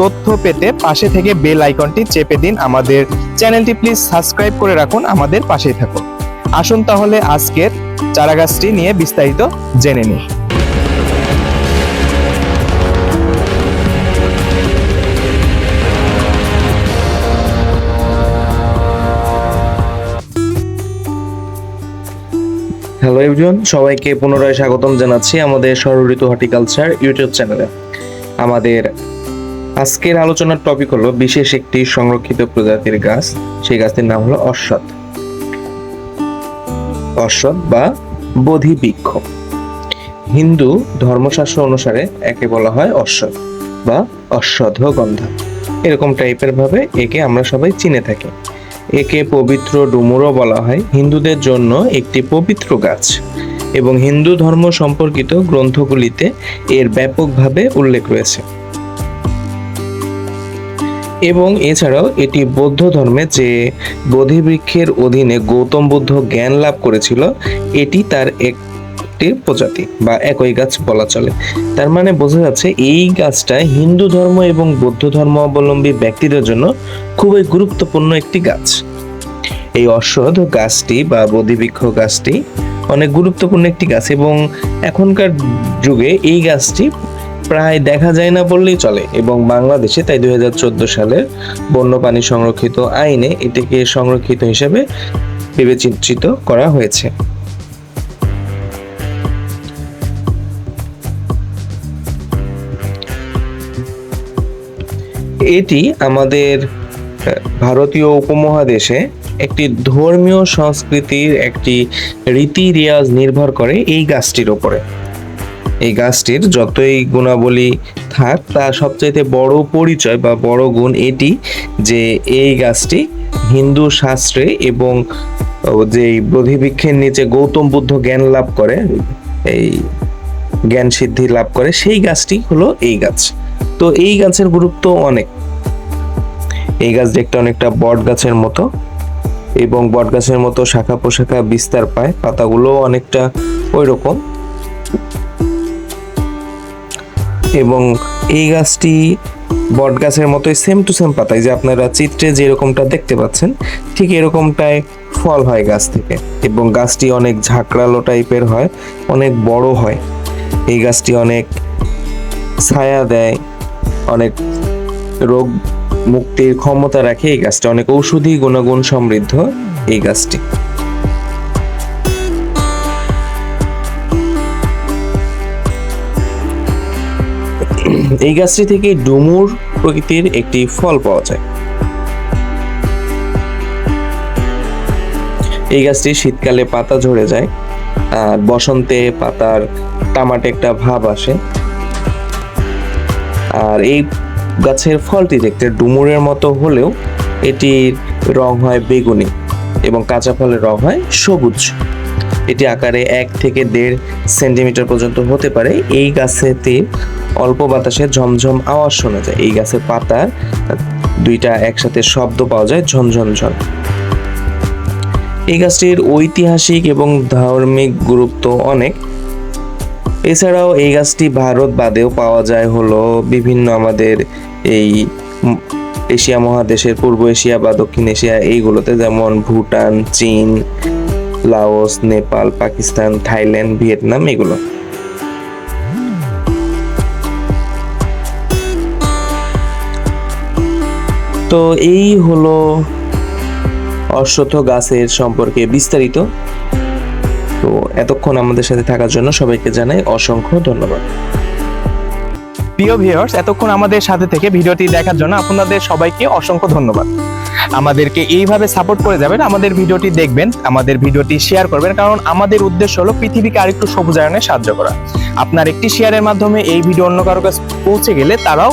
তথ্য পেতে পাশে থেকে বেল আইকনটি চেপে দিন আমাদের চ্যানেলটি। প্লিজ সাবস্ক্রাইব করে রাখুন আমাদের পাশেই থাকুন। আসুন তাহলে আজকের চারাগাছটি নিয়ে বিস্তারিত জেনে নিই। হ্যালো এভরিওয়ান সবাইকে পুনরায় স্বাগতম জানাচ্ছি আমাদের ষড়ঋতু হর্টিকালচার ইউটিউব চ্যানেলে। আমাদের আজকের আলোচনার টপিক হলো বিশেষ একটি সংরক্ষিত প্রজাতির গাছ। সেই গাছটির নাম হলো অশ্বত অশ্বত বা বোধি বৃক্ষ হিন্দু ধর্মশাস্ত্র অনুসারে একে বলা হয় অশ্বত বা অশ্বধগন্ধা এরকম টাইপের ভাবে একে আমরা সবাই চিনে থাকি। একে পবিত্র ডুমুরও বলা হয়। হিন্দুদের জন্য একটি পবিত্র গাছ। এবং হিন্দু ধর্ম সম্পর্কিত গ্রন্থগুলিতে এর ব্যাপকভাবে উল্লেখ রয়েছে। এবং এছাড়াও এটি বৌদ্ধ ধর্মে যে বোধিবৃক্ষের অধীনে গৌতম বুদ্ধ জ্ঞান লাভ করেছিল, এটি তার একটি প্রজাতি বা একই গাছ বলা চলে। তার মানে বোঝা যাচ্ছে এই গাছটা হিন্দু ধর্ম এবং বৌদ্ধ ধর্ম অবলম্বী ব্যক্তিদের জন্য খুবই গুরুত্বপূর্ণ একটি গাছ। এই অশ্বধ গাছটি বা বোধিবৃক্ষ গাছটি অনেক গুরুত্বপূর্ণ একটি গাছ এবং এখনকার যুগে এই গাছটি প্রায় দেখা যায় না বললেই চলে এবং বাংলাদেশে তাই দুই সালের বন্যপ্রাণী সংরক্ষিত আইনে এটিকে সংরক্ষিত হিসেবে বিবেচিত করা হয়েছে। এটি আমাদের ভারতীয় উপমহাদেশে একটি ধর্মীয় সংস্কৃতির একটি রীতি রেওয়াজ নির্ভর করে এই গাছটির ওপরে এই গাছটির যতই গুণাবলী থাক, তার সবচাইতে বড় পরিচয় বা বড় গুণ এটি যে এই গাছটি হিন্দু শাস্ত্রে এবং যে বোধিবৃক্ষের নিচে গৌতম বুদ্ধ জ্ঞান লাভ করে, এই জ্ঞান সিদ্ধি লাভ করে, সেই গাছটি হলো এই গাছ। তো এই গাছের গুরুত্ব অনেক। এই গাছ দেখতে অনেকটা বট গাছের মতো এবং বট গাছের মতো শাখা পোশাখা বিস্তার পায় পাতাগুলো অনেকটা ওই রকম এবং এই গাছটি বট গাছের মতোই সেম টু সেম পাতায়, যে আপনারা চিত্রে যেরকমটা দেখতে পাচ্ছেন, ঠিক এরকমটাই ফল হয় গাছ থেকে। এবং গাছটি অনেক ঝাঁকড়ালো টাইপের হয়, অনেক বড় হয়। এই গাছটি অনেক ছায়া দেয়, অনেক রোগ মুক্তির ক্ষমতা রাখে এই গাছটি। অনেক ঔষধি গুণাগুণ সমৃদ্ধ এই গাছটি। এই গাছটি থেকে ডুমুর প্রকৃতির একটি ফল পাওয়া যায়। এই গাছটি শীতকালে পাতা ঝরে যায়, আর বসন্তে পাতার তামাটে একটা ভাব আসে। আর এই গাছের ফলটি দেখতে ডুমুরের মতো হলেও এটির রং হয় বেগুনি এবং কাঁচা ফলের রং হয় সবুজ। এটি আকারে এক থেকে দেড় সেন্টিমিটার পর্যন্ত হতে পারে। এই গাছেতে অল্প বাতাসে ঝমঝম আওয়াজ শোনা যায়। এই গাছের পাতার দুইটা একসাথে শব্দ পাওয়া যায় ঝনঝন ঝন। এই গাছটির ঐতিহাসিক এবং ধার্মিক গুরুত্ব অনেক। এছাড়াও এই গাছটি ভারত বাদেও পাওয়া যায় হলো বিভিন্ন আমাদের এই এশিয়া মহাদেশের পূর্ব এশিয়া বা দক্ষিণ এশিয়া, এইগুলোতে যেমন ভুটান, চীন, Laos, Nepal, Pakistan, Thailand, Vietnam, এগুলো। তো এই হলো অশ্বত্থ গাছের সম্পর্কে বিস্তারিত। তো এতক্ষণ আমাদের সাথে থাকার জন্য সবাইকে জানাই অসংখ্য ধন্যবাদ। প্রিয় ভিউয়ার্স এতক্ষণ আমাদের সাথে থেকে ভিডিওটি দেখার জন্য আপনাদের সবাইকে অসংখ্য ধন্যবাদ। আমাদেরকে এইভাবে সাপোর্ট করে যাবেন, আমাদের ভিডিওটি দেখবেন, আমাদের ভিডিওটি শেয়ার করবেন, কারণ আমাদের উদ্দেশ্য হলো পৃথিবীকে আরেকটু সবুজায়নে সাহায্য করা। আপনার একটি শেয়ারের মাধ্যমে এই ভিডিও অন্য কারও কাছে পৌঁছে গেলে তারাও